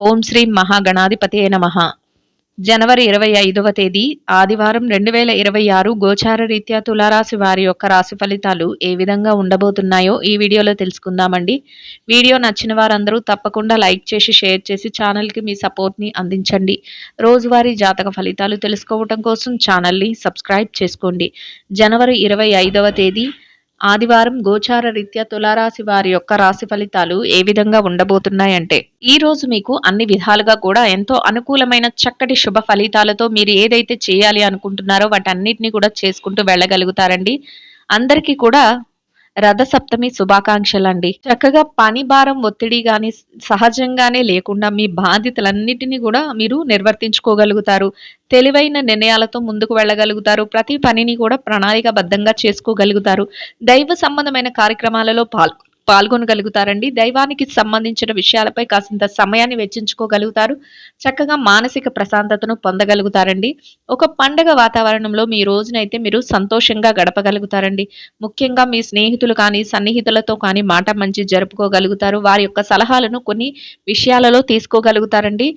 ఓం శ్రీ మహాగణాధిపతే నమ. జనవరి ఇరవై ఐదవ తేదీ ఆదివారం రెండు వేల ఇరవై ఆరు గోచార రీత్యా తులారాశి వారి యొక్క రాశి ఫలితాలు ఏ విధంగా ఉండబోతున్నాయో ఈ వీడియోలో తెలుసుకుందామండి. వీడియో నచ్చిన వారందరూ తప్పకుండా లైక్ చేసి షేర్ చేసి ఛానల్కి మీ సపోర్ట్ని అందించండి. రోజువారీ జాతక ఫలితాలు తెలుసుకోవటం కోసం ఛానల్ని సబ్స్క్రైబ్ చేసుకోండి. జనవరి ఇరవై ఐదవ తేదీ ఆదివారం గోచార రీత్యా తులారాశి వారి యొక్క రాశి ఫలితాలు ఏ విధంగా ఉండబోతున్నాయంటే ఈ రోజు మీకు అన్ని విధాలుగా కూడా ఎంతో అనుకూలమైన చక్కటి శుభ ఫలితాలతో మీరు ఏదైతే చేయాలి అనుకుంటున్నారో వాటన్నిటిని కూడా చేసుకుంటూ వెళ్ళగలుగుతారండి. అందరికీ కూడా రథసప్తమి శుభాకాంక్షలండి. చక్కగా పని భారం ఒత్తిడి కానీ సహజంగానే లేకుండా మీ బాధ్యతలన్నిటినీ కూడా మీరు నిర్వర్తించుకోగలుగుతారు. తెలివైన నిర్ణయాలతో ముందుకు వెళ్ళగలుగుతారు. ప్రతి పనిని కూడా ప్రణాళికబద్ధంగా చేసుకోగలుగుతారు. దైవ సంబంధమైన కార్యక్రమాలలో పాల్గొ పాల్గొనగలుగుతారండి. దైవానికి సంబంధించిన విషయాలపై కాసింత సమయాన్ని వెచ్చించుకోగలుగుతారు. చక్కగా మానసిక ప్రశాంతతను పొందగలుగుతారండి. ఒక పండగ వాతావరణంలో మీ రోజునైతే మీరు సంతోషంగా గడపగలుగుతారండి. ముఖ్యంగా మీ స్నేహితులు కానీ సన్నిహితులతో కానీ మాట మంచి జరుపుకోగలుగుతారు. వారి యొక్క సలహాలను కొన్ని విషయాలలో తీసుకోగలుగుతారండి.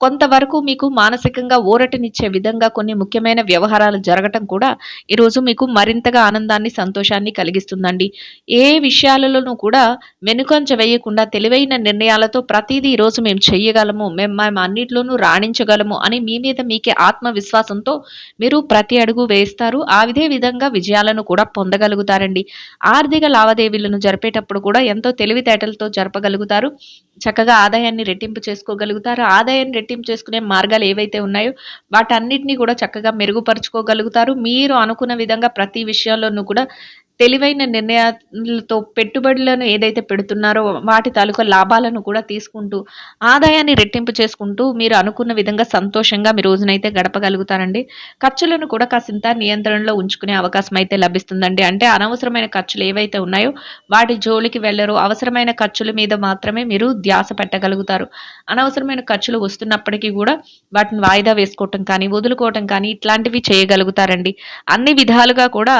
కొంతవరకు మీకు మానసికంగా ఊరటనిచ్చే విధంగా కొన్ని ముఖ్యమైన వ్యవహారాలు జరగటం కూడా ఈరోజు మీకు మరింతగా ఆనందాన్ని సంతోషాన్ని కలిగిస్తుందండి. ఏ విషయాలలోనూ కూడా వెనుకంచ వేయకుండా తెలివైన నిర్ణయాలతో ప్రతిదీ ఈరోజు మేము చేయగలము మేము మేము అన్నిట్లోనూ రాణించగలము అని మీ మీద మీకే ఆత్మవిశ్వాసంతో మీరు ప్రతి అడుగు వేస్తారు. ఆ విధే విధంగా విజయాలను కూడా పొందగలుగుతారండి. ఆర్థిక లావాదేవీలను జరిపేటప్పుడు కూడా ఎంతో తెలివితేటలతో జరపగలుగుతారు. చక్కగా ఆదాయాన్ని రెట్టింపు చేసుకోగలుగుతారు. ఆదాయాన్ని రెట్టింపు చేసుకునే మార్గాలు ఏవైతే ఉన్నాయో వాటన్నిటిని కూడా చక్కగా మెరుగుపరుచుకోగలుగుతారు. మీరు అనుకున్న విధంగా ప్రతి విషయంలోనూ కూడా తెలివైన నిర్ణయాలతో పెట్టుబడులను ఏదైతే పెడుతున్నారో వాటి తాలూకా లాభాలను కూడా తీసుకుంటూ ఆదాయాన్ని రెట్టింపు చేసుకుంటూ మీరు అనుకున్న విధంగా సంతోషంగా మీ రోజునైతే గడపగలుగుతారండి. ఖర్చులను కూడా కాసింత నియంత్రణలో ఉంచుకునే అవకాశం అయితే లభిస్తుందండి. అంటే అనవసరమైన ఖర్చులు ఏవైతే ఉన్నాయో వాటి జోలికి వెళ్ళరు. అవసరమైన ఖర్చుల మీద మాత్రమే మీరు ధ్యాస పెట్టగలుగుతారు. అనవసరమైన ఖర్చులు వస్తున్నప్పటికీ కూడా వాటిని వాయిదా వేసుకోవటం కానీ వదులుకోవటం కానీ ఇట్లాంటివి చేయగలుగుతారండి. అన్ని విధాలుగా కూడా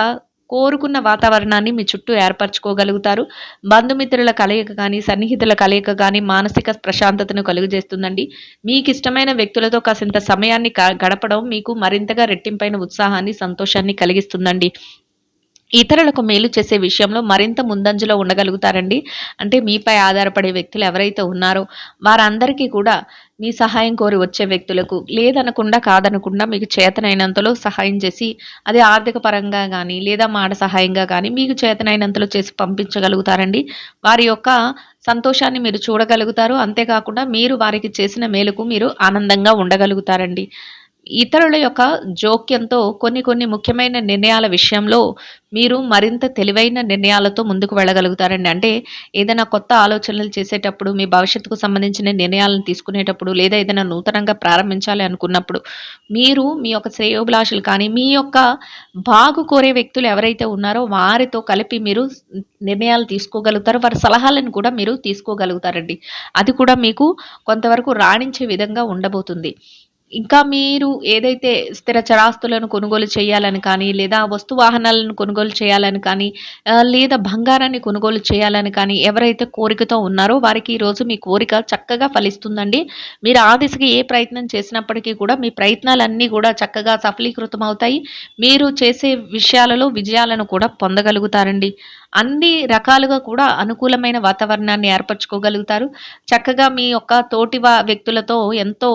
కోరుకున్న వాతావరణాన్ని మీ చుట్టూ ఏర్పరచుకోగలుగుతారు. బంధుమిత్రుల కలయిక కానీ సన్నిహితుల కలయిక కానీ మానసిక ప్రశాంతతను కలుగజేస్తుందండి. మీకు ఇష్టమైన వ్యక్తులతో కాసింత సమయాన్ని గడపడం మీకు మరింతగా రెట్టింపైన ఉత్సాహాన్ని సంతోషాన్ని కలిగిస్తుందండి. ఇతరులకు మేలు చేసే విషయంలో మరింత ముందంజలో ఉండగలుగుతారండి. అంటే మీపై ఆధారపడే వ్యక్తులు ఎవరైతే ఉన్నారో వారందరికీ కూడా మీ సహాయం కోరి వచ్చే వ్యక్తులకు లేదనకుండా కాదనకుండా మీకు చేతనైనంతలో సహాయం చేసి అది ఆర్థిక పరంగా కానీ లేదా మాట సహాయంగా కానీ మీకు చేతనైనంతలో చేసి పంపించగలుగుతారండి. వారి యొక్క సంతోషాన్ని మీరు చూడగలుగుతారు. అంతేకాకుండా మీరు వారికి చేసిన మేలుకు మీరు ఆనందంగా ఉండగలుగుతారండి. ఇతరుల యొక్క జోక్యంతో కొన్ని కొన్ని ముఖ్యమైన నిర్ణయాల విషయంలో మీరు మరింత తెలివైన నిర్ణయాలతో ముందుకు వెళ్ళగలుగుతారండి. అంటే ఏదైనా కొత్త ఆలోచనలు చేసేటప్పుడు మీ భవిష్యత్తుకు సంబంధించిన నిర్ణయాలను తీసుకునేటప్పుడు లేదా ఏదైనా నూతనంగా ప్రారంభించాలి అనుకున్నప్పుడు మీరు మీ యొక్క శ్రేయోభిలాషులు కానీ మీ యొక్క బాగు కోరే వ్యక్తులు ఎవరైతే ఉన్నారో వారితో కలిపి మీరు నిర్ణయాలు తీసుకోగలుగుతారు. వారి సలహాలను కూడా మీరు తీసుకోగలుగుతారండి. అది కూడా మీకు కొంతవరకు రాణించే విధంగా ఉండబోతుంది. ఇంకా మీరు ఏదైతే స్థిర చరాస్తులను కొనుగోలు చేయాలని కానీ లేదా వస్తు వాహనాలను కొనుగోలు చేయాలని కానీ లేదా బంగారాన్ని కొనుగోలు చేయాలని కానీ ఎవరైతే కోరికతో ఉన్నారో వారికి ఈరోజు మీ కోరిక చక్కగా ఫలిస్తుందండి. మీరు ఆ దిశగా ఏ ప్రయత్నం చేసినప్పటికీ కూడా మీ ప్రయత్నాలన్నీ కూడా చక్కగా సఫలీకృతం అవుతాయి మీరు చేసే విషయాలలో విజయాలను కూడా పొందగలుగుతారండి. అన్ని రకాలుగా కూడా అనుకూలమైన వాతావరణాన్ని ఏర్పరచుకోగలుగుతారు. చక్కగా మీ యొక్క తోటి వ్యక్తులతో ఎంతో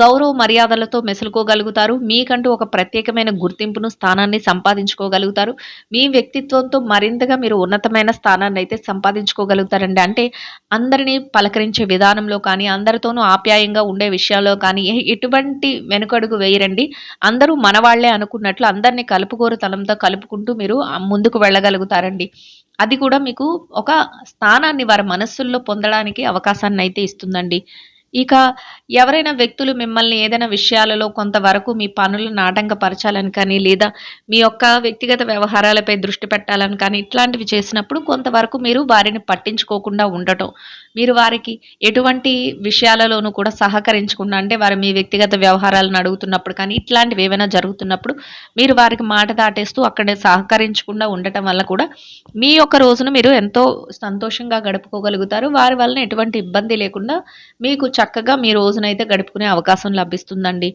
గౌరవ మర్యాదలతో మెసులుకోగలుగుతారు. మీకంటూ ఒక ప్రత్యేకమైన గుర్తింపును స్థానాన్ని సంపాదించుకోగలుగుతారు. మీ వ్యక్తిత్వంతో మరింతగా మీరు ఉన్నతమైన స్థానాన్ని అయితే సంపాదించుకోగలుగుతారండి. అంటే అందరినీ పలకరించే విధానంలో కానీ అందరితోనూ ఆప్యాయంగా ఉండే విషయాల్లో కానీ ఎటువంటి వెనుకడుగు వేయరండి. అందరూ మనవాళ్ళే అనుకున్నట్లు అందరినీ కలుపుకోరు తలంతో కలుపుకుంటూ మీరు ముందుకు వెళ్ళగలుగుతారండి. అది కూడా మీకు ఒక స్థానాన్ని వారి మనస్సుల్లో పొందడానికి అవకాశాన్ని అయితే ఇస్తుందండి. ఇక ఎవరైనా వ్యక్తులు మిమ్మల్ని ఏదైనా విషయాలలో కొంతవరకు మీ పనులను ఆటంకపరచాలని కానీ లేదా మీ యొక్క వ్యక్తిగత వ్యవహారాలపై దృష్టి పెట్టాలని కానీ ఇట్లాంటివి చేసినప్పుడు కొంతవరకు మీరు వారిని పట్టించుకోకుండా ఉండటం. మీరు వారికి ఎటువంటి విషయాలలోనూ కూడా సహకరించకుండా అంటే వారు మీ వ్యక్తిగత వ్యవహారాలను అడుగుతున్నప్పుడు కానీ ఇట్లాంటివి ఏమైనా జరుగుతున్నప్పుడు మీరు వారికి మాట దాటేస్తూ అక్కడే సహకరించకుండా ఉండటం వల్ల కూడా మీ యొక్క రోజును మీరు ఎంతో సంతోషంగా గడుపుకోగలుగుతారు. వారి వలన ఎటువంటి ఇబ్బంది లేకుండా మీకు చక్కగా మీ రోజునైతే గడుపుకునే అవకాశం లభిస్తుందండి.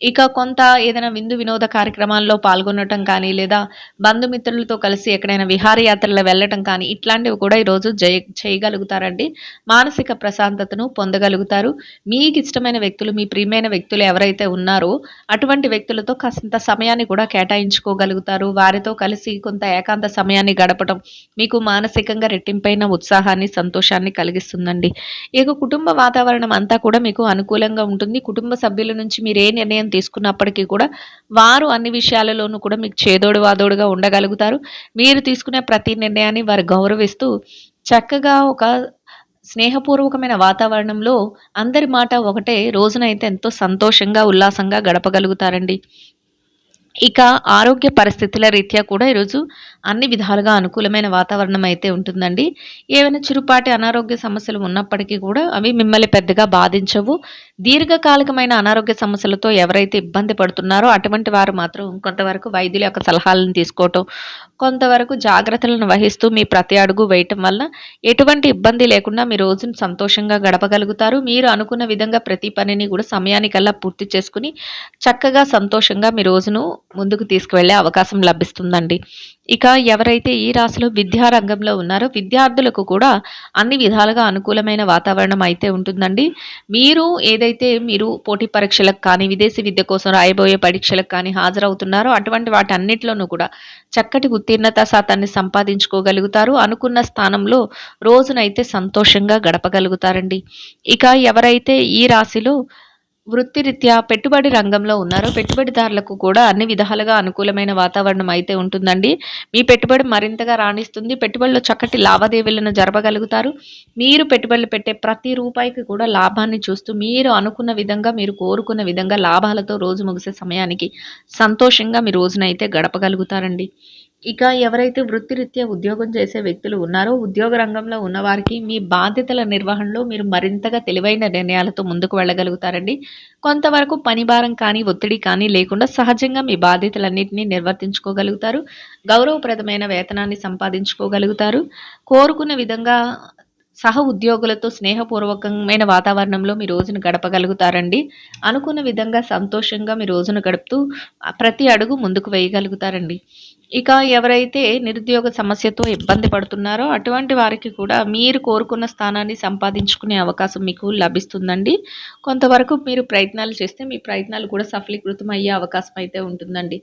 ఇక కొంత ఏదైనా విందు వినోద కార్యక్రమాల్లో పాల్గొనటం కానీ, లేదా బంధుమిత్రులతో కలిసి ఎక్కడైనా విహారయాత్రలు వెళ్ళటం కానీ, ఇట్లాంటివి కూడా ఈరోజు జయ చేయగలుగుతారండి. మానసిక ప్రశాంతతను పొందగలుగుతారు. మీకు ఇష్టమైన వ్యక్తులు, మీ ప్రియమైన వ్యక్తులు ఎవరైతే ఉన్నారో, అటువంటి వ్యక్తులతో కాస్త సమయాన్ని కూడా కేటాయించుకోగలుగుతారు. వారితో కలిసి కొంత ఏకాంత సమయాన్ని గడపటం మీకు మానసికంగా రెట్టింపైన ఉత్సాహాన్ని, సంతోషాన్ని కలిగిస్తుందండి. ఇక కుటుంబ వాతావరణం అంతా కూడా మీకు అనుకూలంగా ఉంటుంది. కుటుంబ సభ్యుల నుంచి మీరు ఏ నిర్ణయం తీసుకున్నప్పటికీ కూడా వారు అన్ని విషయాలలోనూ కూడా మీకు చేదోడు వాదోడుగా ఉండగలుగుతారు. మీరు తీసుకునే ప్రతి నిర్ణయాన్ని వారు గౌరవిస్తూ చక్కగా ఒక స్నేహపూర్వకమైన వాతావరణంలో అందరి మాట ఒకటే రోజునైతే ఎంతో సంతోషంగా, ఉల్లాసంగా గడపగలుగుతారండి. ఇక ఆరోగ్య పరిస్థితుల రీత్యా కూడా ఈరోజు అన్ని విధాలుగా అనుకూలమైన వాతావరణం అయితే ఉంటుందండి. ఏవైనా చిరుపాటి అనారోగ్య సమస్యలు ఉన్నప్పటికీ కూడా అవి మిమ్మల్ని పెద్దగా బాధించవు. దీర్ఘకాలికమైన అనారోగ్య సమస్యలతో ఎవరైతే ఇబ్బంది పడుతున్నారో అటువంటి వారు మాత్రం కొంతవరకు వైద్యుల యొక్క సలహాలను తీసుకోవటం, కొంతవరకు జాగ్రత్తలను వహిస్తూ మీ ప్రతి అడుగు వేయటం వలన ఎటువంటి ఇబ్బంది లేకుండా మీ రోజును సంతోషంగా గడపగలుగుతారు. మీరు అనుకున్న విధంగా ప్రతి పనిని కూడా సమయానికల్లా పూర్తి చేసుకుని చక్కగా సంతోషంగా మీ రోజును ముందుకు తీసుకువెళ్ళే అవకాశం లభిస్తుందండి. ఇక ఎవరైతే ఈ రాశిలో విద్యా రంగంలో ఉన్నారో విద్యార్థులకు కూడా అన్ని విధాలుగా అనుకూలమైన వాతావరణం అయితే ఉంటుందండి. మీరు ఏదైతే మీరు పోటీ పరీక్షలకు కానీ, విదేశీ విద్య కోసం రాయబోయే పరీక్షలకు కానీ హాజరవుతున్నారో అటువంటి వాటన్నిటిలోనూ కూడా చక్కటి ఉత్తీర్ణత శాతాన్ని సంపాదించుకోగలుగుతారు. అనుకున్న స్థానంలో రోజునైతే సంతోషంగా గడపగలుగుతారండి. ఇక ఎవరైతే ఈ రాశిలో వృత్తిరీత్యా పెట్టుబడి రంగంలో ఉన్నారో పెట్టుబడిదారులకు కూడా అన్ని విధాలుగా అనుకూలమైన వాతావరణం అయితే ఉంటుందండి. మీ పెట్టుబడి మరింతగా రాణిస్తుంది. పెట్టుబడిలో చక్కటి లావాదేవీలను జరపగలుగుతారు. మీరు పెట్టుబడులు పెట్టే ప్రతి రూపాయికి కూడా లాభాన్ని చూస్తూ మీరు అనుకున్న విధంగా, మీరు కోరుకున్న విధంగా లాభాలతో రోజు ముగిసే సమయానికి సంతోషంగా మీ రోజునైతే గడపగలుగుతారండి. ఇక ఎవరైతే వృత్తిరీత్యా ఉద్యోగం చేసే వ్యక్తులు ఉన్నారో ఉద్యోగ రంగంలో ఉన్నవారికి మీ బాధ్యతల నిర్వహణలో మీరు మరింతగా తెలివైన నిర్ణయాలతో ముందుకు వెళ్ళగలుగుతారండి. కొంతవరకు పని భారం కానీ, ఒత్తిడి కానీ లేకుండా సహజంగా మీ బాధ్యతలన్నింటినీ నిర్వర్తించుకోగలుగుతారు. గౌరవప్రదమైన వేతనాన్ని సంపాదించుకోగలుగుతారు. కోరుకున్న విధంగా సహ ఉద్యోగులతో స్నేహపూర్వకమైన వాతావరణంలో మీ రోజును గడపగలుగుతారండి. అనుకున్న విధంగా సంతోషంగా మీ రోజును గడుపుతూ ప్రతి అడుగు ముందుకు వేయగలుగుతారండి. ఇక ఎవరైతే నిరుద్యోగ సమస్యతో ఇబ్బంది పడుతున్నారో అటువంటి వారికి కూడా మీరు కోరుకున్న స్థానాన్ని సంపాదించుకునే అవకాశం మీకు లభిస్తుందండి. కొంతవరకు మీరు ప్రయత్నాలు చేస్తే మీ ప్రయత్నాలు కూడా సఫలీకృతం అయ్యే అవకాశం అయితే ఉంటుందండి.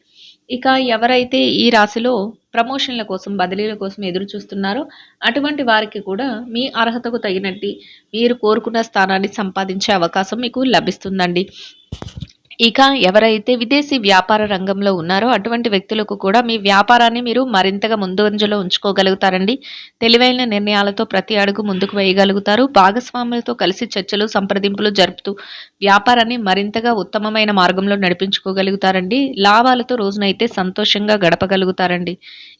ఇక ఎవరైతే ఈ రాశిలో ప్రమోషన్‌ల కోసం, బదిలీల కోసం ఎదురు చూస్తున్నారో అటువంటి వారికి కూడా మీ అర్హతకు తగినట్టు మీరు కోరుకున్న స్థానాన్ని సంపాదించే అవకాశం మీకు లభిస్తుందండి. ఇక ఎవరైతే విదేశీ వ్యాపార రంగంలో ఉన్నారో అటువంటి వ్యక్తులకు కూడా మీ వ్యాపారాన్ని మీరు మరింతగా ముందంజలో ఉంచుకోగలుగుతారండి. తెలివైన నిర్ణయాలతో ప్రతి అడుగు ముందుకు వేయగలుగుతారు. భాగస్వాములతో కలిసి చర్చలు, సంప్రదింపులు జరుపుతూ వ్యాపారాన్ని మరింతగా ఉత్తమమైన మార్గంలో నడిపించుకోగలుగుతారండి. లాభాలతో రోజునైతే సంతోషంగా గడపగలుగుతారండి.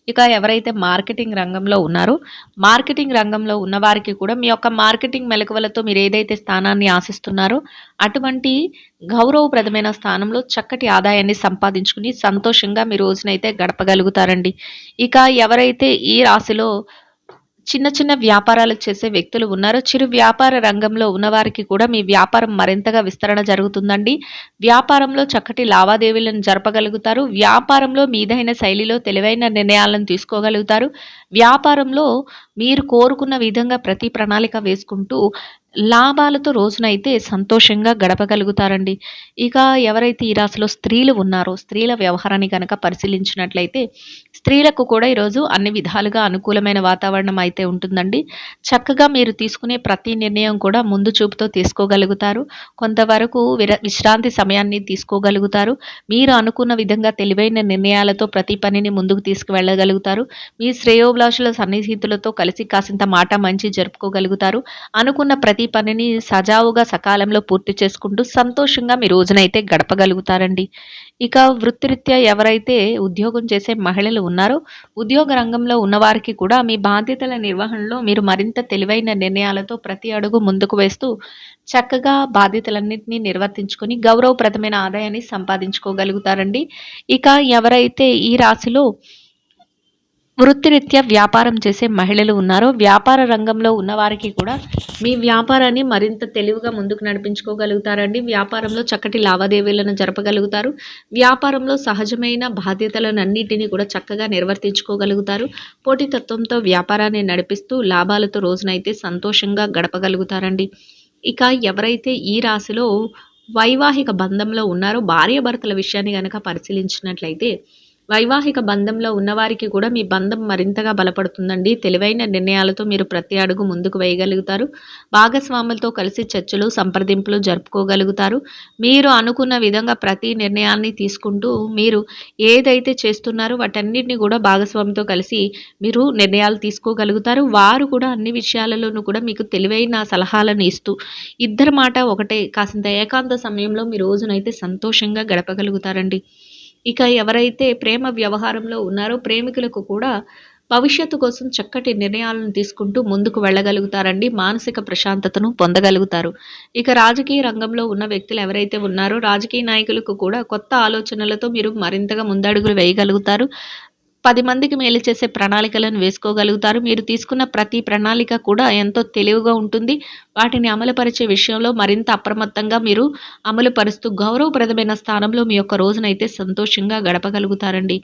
ఇక ఎవరైతే మార్కెటింగ్ రంగంలో ఉన్నారో మార్కెటింగ్ రంగంలో ఉన్నవారికి కూడా మీ యొక్క మార్కెటింగ్ మెలకువలతో మీరు ఏదైతే స్థానాన్ని ఆశిస్తున్నారో అటువంటి గౌరవప్రదమైన స్థానంలో చక్కటి ఆదాయాన్ని సంపాదించుకుని సంతోషంగా మీ రోజునైతే గడపగలుగుతారండి. ఇక ఎవరైతే ఈ రాశిలో చిన్న చిన్న వ్యాపారాలు చేసే వ్యక్తులు ఉన్నారో చిరు వ్యాపార రంగంలో ఉన్నవారికి కూడా మీ వ్యాపారం మరింతగా విస్తరణ జరుగుతుందండి. వ్యాపారంలో చక్కటి లావాదేవీలను జరపగలుగుతారు. వ్యాపారంలో మీదైన శైలిలో తెలివైన నిర్ణయాలను తీసుకోగలుగుతారు. వ్యాపారంలో మీరు కోరుకున్న విధంగా ప్రతి ప్రణాళిక వేసుకుంటూ లాభాలతో రోజునైతే సంతోషంగా గడపగలుగుతారండి. ఇక ఎవరైతే ఈ రాశిలో స్త్రీలు ఉన్నారో స్త్రీల వ్యవహారాన్ని కనుక పరిశీలించినట్లయితే స్త్రీలకు కూడా ఈరోజు అన్ని విధాలుగా అనుకూలమైన వాతావరణం అయితే ఉంటుందండి. చక్కగా మీరు తీసుకునే ప్రతి నిర్ణయం కూడా ముందు చూపుతో తీసుకోగలుగుతారు. కొంతవరకు విర విశ్రాంతి సమయాన్ని తీసుకోగలుగుతారు. మీరు అనుకున్న విధంగా తెలివైన నిర్ణయాలతో ప్రతి పనిని ముందుకు తీసుకువెళ్ళగలుగుతారు. మీ శ్రేయోభిలాషుల సన్నిహితులతో కలిసి కాసింత మాట మంచి జరుపుకోగలుగుతారు. అనుకున్న ప్రతి ప్రతి పనిని సజావుగా సకాలంలో పూర్తి చేసుకుంటూ సంతోషంగా మీ రోజునైతే గడపగలుగుతారండి. ఇక వృత్తిరీత్యా ఎవరైతే ఉద్యోగం చేసే మహిళలు ఉన్నారో ఉద్యోగ రంగంలో ఉన్నవారికి కూడా మీ బాధ్యతల నిర్వహణలో మీరు మరింత తెలివైన నిర్ణయాలతో ప్రతి అడుగు ముందుకు వేస్తూ చక్కగా బాధ్యతలన్నింటినీ నిర్వర్తించుకొని గౌరవప్రదమైన ఆదాయాన్ని సంపాదించుకోగలుగుతారండి. ఇక ఎవరైతే ఈ రాశిలో వృత్తిరీత్యా వ్యాపారం చేసే మహిళలు ఉన్నారో వ్యాపార రంగంలో ఉన్నవారికి కూడా మీ వ్యాపారాన్ని మరింత తెలివిగా ముందుకు నడిపించుకోగలుగుతారండి. వ్యాపారంలో చక్కటి లావాదేవీలను జరపగలుగుతారు. వ్యాపారంలో సహజమైన బాధ్యతలను అన్నిటినీ కూడా చక్కగా నిర్వర్తించుకోగలుగుతారు. పోటీతత్వంతో వ్యాపారాన్ని నడిపిస్తూ లాభాలతో రోజునైతే సంతోషంగా గడపగలుగుతారండి. ఇక ఎవరైతే ఈ రాశిలో వైవాహిక బంధంలో ఉన్నారో భార్యాభర్తల విషయాన్ని కనుక పరిశీలించినట్లయితే వైవాహిక బంధంలో ఉన్నవారికి కూడా మీ బంధం మరింతగా బలపడుతుందండి. తెలివైన నిర్ణయాలతో మీరు ప్రతి అడుగు ముందుకు వేయగలుగుతారు. భాగస్వాములతో కలిసి చర్చలు సంప్రదింపులు జరుపుకోగలుగుతారు. మీరు అనుకున్న విధంగా ప్రతి నిర్ణయాన్ని తీసుకుంటూ మీరు ఏదైతే చేస్తున్నారో వాటన్నిటిని కూడా భాగస్వామితో కలిసి మీరు నిర్ణయాలు తీసుకోగలుగుతారు. వారు కూడా అన్ని విషయాలలోనూ కూడా మీకు తెలివైన సలహాలను ఇస్తూ ఇద్దరి మాట ఒకటే. కాసింత ఏకాంత సమయంలో మీ రోజునైతే సంతోషంగా గడపగలుగుతారండి. ఇక ఎవరైతే ప్రేమ వ్యవహారంలో ఉన్నారో ప్రేమికులకు కూడా భవిష్యత్తు కోసం చక్కటి నిర్ణయాలను తీసుకుంటూ ముందుకు వెళ్ళగలుగుతారండి. మానసిక ప్రశాంతతను పొందగలుగుతారు. ఇక రాజకీయ రంగంలో ఉన్న వ్యక్తులు ఎవరైతే ఉన్నారో రాజకీయ నాయకులకు కూడా కొత్త ఆలోచనలతో మీరు మరింతగా ముందడుగులు వేయగలుగుతారు. పది మందికి మేలు చేసే ప్రణాళికలను వేసుకోగలుగుతారు. మీరు తీసుకున్న ప్రతి ప్రణాళిక కూడా ఎంతో తెలివిగా ఉంటుంది. వాటిని అమలుపరిచే విషయంలో మరింత అప్రమత్తంగా మీరు అమలుపరుస్తూ గౌరవప్రదమైన స్థానంలో మీ యొక్క రోజునైతే సంతోషంగా గడపగలుగుతారండి.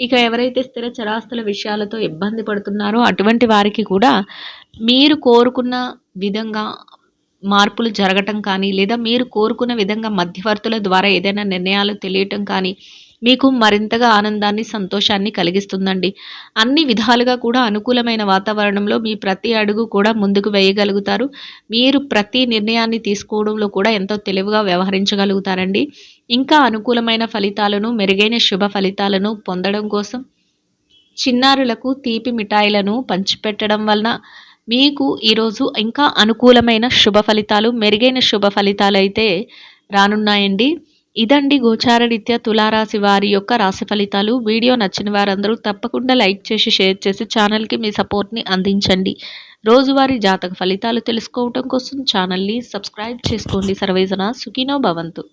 ఇక ఎవరైతే స్థిర చరాస్తుల విషయాలతో ఇబ్బంది పడుతున్నారో అటువంటి వారికి కూడా మీరు కోరుకున్న విధంగా మార్పులు జరగటం కానీ లేదా మీరు కోరుకున్న విధంగా మధ్యవర్తుల ద్వారా ఏదైనా నిర్ణయాలు తెలియటం కానీ మీకు మరింతగా ఆనందాన్ని సంతోషాన్ని కలిగిస్తుందండి. అన్ని విధాలుగా కూడా అనుకూలమైన వాతావరణంలో మీ ప్రతి అడుగు కూడా ముందుకు వేయగలుగుతారు. మీరు ప్రతి నిర్ణయాన్ని తీసుకోవడంలో కూడా ఎంతో తెలివిగా వ్యవహరించగలుగుతారండి. ఇంకా అనుకూలమైన ఫలితాలను మెరుగైన శుభ ఫలితాలను పొందడం కోసం చిన్నారులకు తీపి మిఠాయిలను పంచిపెట్టడం వలన మీకు ఈరోజు ఇంకా అనుకూలమైన శుభ ఫలితాలు మెరుగైన శుభ ఫలితాలు అయితే రానున్నాయండి. ఇదండి గోచారరీత్యా తులారాశి వారి యొక్క రాశి ఫలితాలు. వీడియో నచ్చిన వారందరూ తప్పకుండా లైక్ చేసి షేర్ చేసి ఛానల్కి మీ సపోర్ట్ని అందించండి. రోజువారీ జాతక ఫలితాలు తెలుసుకోవటం కోసం ఛానల్ని సబ్స్క్రైబ్ చేసుకోండి. సర్వేజన సుఖీనో భవంతు.